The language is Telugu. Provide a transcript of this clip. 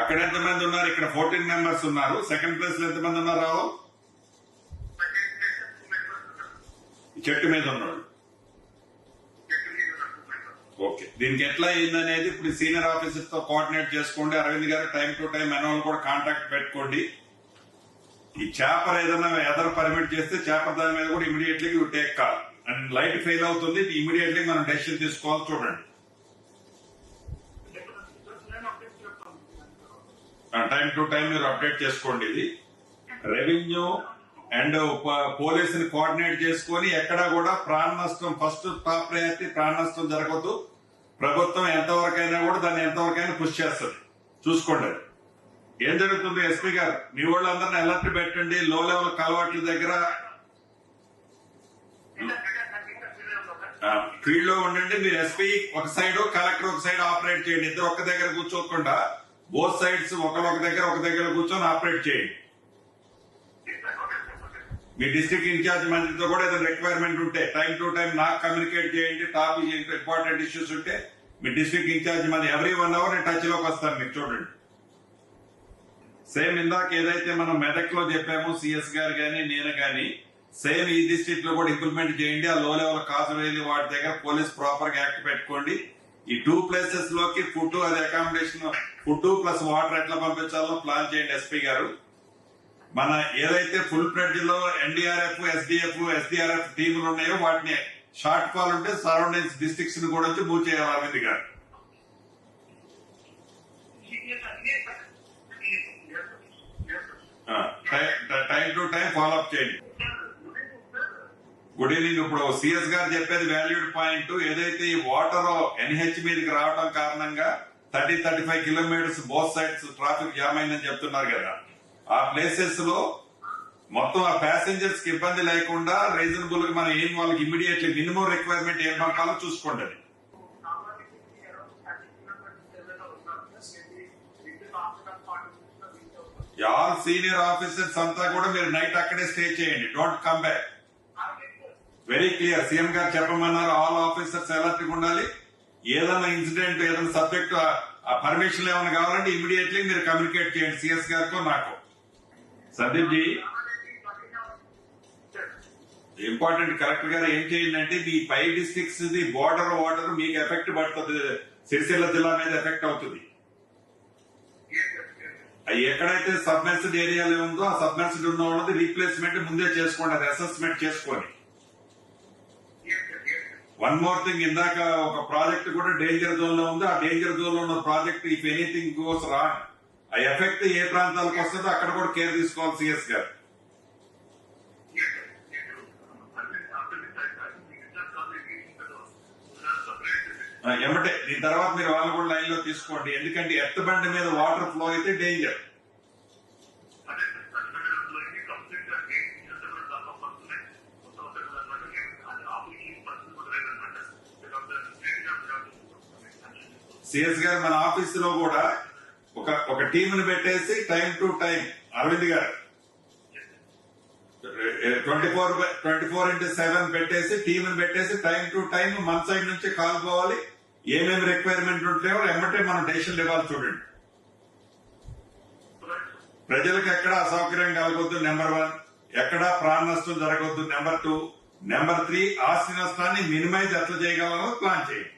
అక్కడ ఎంతమంది ఉన్నారు? ఇక్కడ ఫోర్టీన్ మెంబర్స్ ఉన్నారు. సెకండ్ ప్లేస్లో ఎంతమంది ఉన్నారు రావు? చెట్టు మీద ఉన్నాడు ఓకే. దీనికి ఎట్లా అయిందనేది ఇప్పుడు సీనియర్ ఆఫీసర్తో కోఆర్డినేట్ చేసుకోండి. అరవింద్ గారు టైం టు టైం మనోళ్ళు కూడా కాంటాక్ట్ పెట్టుకోండి. ఈ చేపర్ ఏదైనా ఎదర్ పర్మిట్ చేస్తే చేపర్ దాని మీద కూడా immediately take call and light fail అవుతుంది. ఇమీడియట్లీ మనం డెసిషన్ తీసుకోవాలి. చూడండి. టైం టు టైం మీరు అప్డేట్ చేసుకోండి ఇది. రెవెన్యూ అండ్ పోలీసుని కోఆర్డినేట్ చేసుకొని ఎక్కడ కూడా ప్రాణ నష్టం ఫస్ట్ టాప్ ప్రయారిటీ ప్రాణ నష్టం జరగదు ప్రభుత్వం ఎంతవరకైనా కూడా దాన్ని ఎంతవరకైనా కృషి చేస్తుంది. చూసుకోండి ఏం జరుగుతుంది? ఎస్పీ గారు మీ వాళ్ళందరినీ అలర్ట్ పెట్టండి. లో లెవెల్ కలవాట్ల దగ్గర ఫీల్డ్లో ఉండండి. మీరు ఎస్పీ ఒక సైడ్ కలెక్టర్ ఒక సైడ్ ఆపరేట్ చేయండి. ఇద్దరు ఒక్క దగ్గర కూర్చోకుండా బోత్ సైడ్స్ ఒకరు ఒక దగ్గర ఒక దగ్గర కూర్చొని ఆపరేట్ చేయండి. మీ డిస్టిక్ ఇన్ఛార్జ్ మంత్రితో కూడా ఏదైనా రిక్వైర్మెంట్ ఉంటే టైం టు టైం నాకు కమ్యూనికేట్ చేయండి టాపిక్ ఇంపార్టెంట్ ఇష్యూస్ ఉంటే మీ డిస్ట్రిక్ట్ ఇన్ఛార్జ్ మంది ఎవ్రీ వన్ అవర్ నేను టచ్లోకి వస్తాను మీరు చూడండి. సేమ్ ఇందాక ఏదైతే మనం మెదక్లో చెప్పామో సిఎస్ గారు కానీ నేను కానీ సేమ్ ఈ డిస్ట్రిక్ట్లో కూడా ఇంప్లిమెంట్ చేయండి ఆ లో లెవెల్ కాజు వేలి వాటి దగ్గర పోలీస్ ప్రాపర్గా యాక్ట్ పెట్టుకోండి. ఈ టూ ప్లేసెస్లోకి ఫుడ్ అది అకామిడేషన్ ఫుడ్ ప్లస్ వాటర్ ఎట్లా పంపించాలో ప్లాన్ చేయండి ఎస్పీ గారు. మన ఏదైతే ఫుల్ ఫ్లెడ్జ్లో ఎన్డీఆర్ఎఫ్ ఎస్డిఎఫ్ ఎస్డిఆర్ఎఫ్ టీములు ఉన్నాయో వాటిని షార్ట్ ఫాల్ ఉంటే సరౌండింగ్స్ డిస్ట్రిక్ట్స్ని కూడా వచ్చి మూవ్ చేయాలి అరవింద్ గారు. Time to time follow up చేయండి. గుడ్ ఈవినింగ్ ఇప్పుడు సిఎస్ గారు చెప్పేది వాల్యూడ్ పాయింట్. ఏదైతే ఈ వాటర్ ఎన్హెచ్ మీదకి రావడం కారణంగా thirty thirty five kilometres both sides traffic jam అయిందని చెప్తున్నారు కదా. ఆ ప్లేసెస్లో మొత్తం ఆ ప్యాసింజర్స్కి ఇబ్బంది లేకుండా రీజనబుల్గా మనం ఏం వాళ్ళకి ఇమీడియట్లీ మినిమం రిక్వైర్మెంట్ ఏం పంపాలో చూసుకోండి. ఆల్ సీనియర్ ఆఫీసర్స్ అంతా కూడా మీరు నైట్ అక్కడే స్టే చేయండి. Don't come back very clear CM గారు చెప్పమన్నారు ఆల్ ఆఫీసర్స్ అలర్ట్ ఉండాలి. ఏదైనా ఇన్సిడెంట్ ఏదైనా సబ్జెక్ట్ ఆ పర్మిషన్ ఏమైనా కావాలంటే ఇమీడియట్లీ మీరు కమ్యూనికేట్ చేయండి. సిఎస్ గారితో నాకు. సందీప్ జీ. ఇంపార్టెంట్ కలెక్టర్ గారు ఏం చేయండి అంటే మీ five districts the border water మీకు ఎఫెక్ట్ పడుతుంది. సిరిసిల్ల జిల్లా మీద ఎఫెక్ట్ అవుతుంది. అవి ఎక్కడైతే సబ్మెన్స్డ్ ఏరియాలో ఉందో ఆ సబ్మెన్స్డ్ ఉన్న వాళ్ళది రీప్లేస్మెంట్ ముందే చేసుకోండి అది అసెస్మెంట్ చేసుకోండి వన్ మోర్ థింగ్ ఇందాక ఒక ప్రాజెక్ట్ కూడా డేంజర్ జోన్లో ఉంది. ఆ డేంజర్ జోన్లో ఉన్న project if anything goes wrong ఆ ఎఫెక్ట్ ఏ ప్రాంతాలకు వస్తుందో అక్కడ కూడా కేర్ తీసుకోవాలి సిఎస్ గారు. ఎమ్మటే దీని తర్వాత మీరు వాళ్ళు కూడా లైన్లో తీసుకోండి. ఎందుకంటే ఎత్తు బండి మీద వాటర్ ఫ్లో అయితే డేంజర్ సిఎస్ గారు మన ఆఫీస్లో కూడా ఒక ఒక టీంని పెట్టేసి టైం టు టైం అరవింద్ గారు. Twenty four twenty four into seven పెట్టేసి టీంని పెట్టేసి టైం టు టైం మన సైడ్ నుంచి కాల్ పోవాలి. ఏమేమి రిక్వైర్మెంట్ ఉంటాయో ఎమ్మటే మనం డెసిషన్లు ఇవ్వాలి చూడండి. ప్రజలకు ఎక్కడ అసౌకర్యం కలగొద్దు నెంబర్ వన్. ఎక్కడ ప్రాణ నష్టం జరగొద్దు నెంబర్ టూ. నెంబర్ త్రీ ఆస్తి నష్టాన్ని మినిమైజ్ ఎట్లా చేయగలమో ప్లాన్ చేయండి.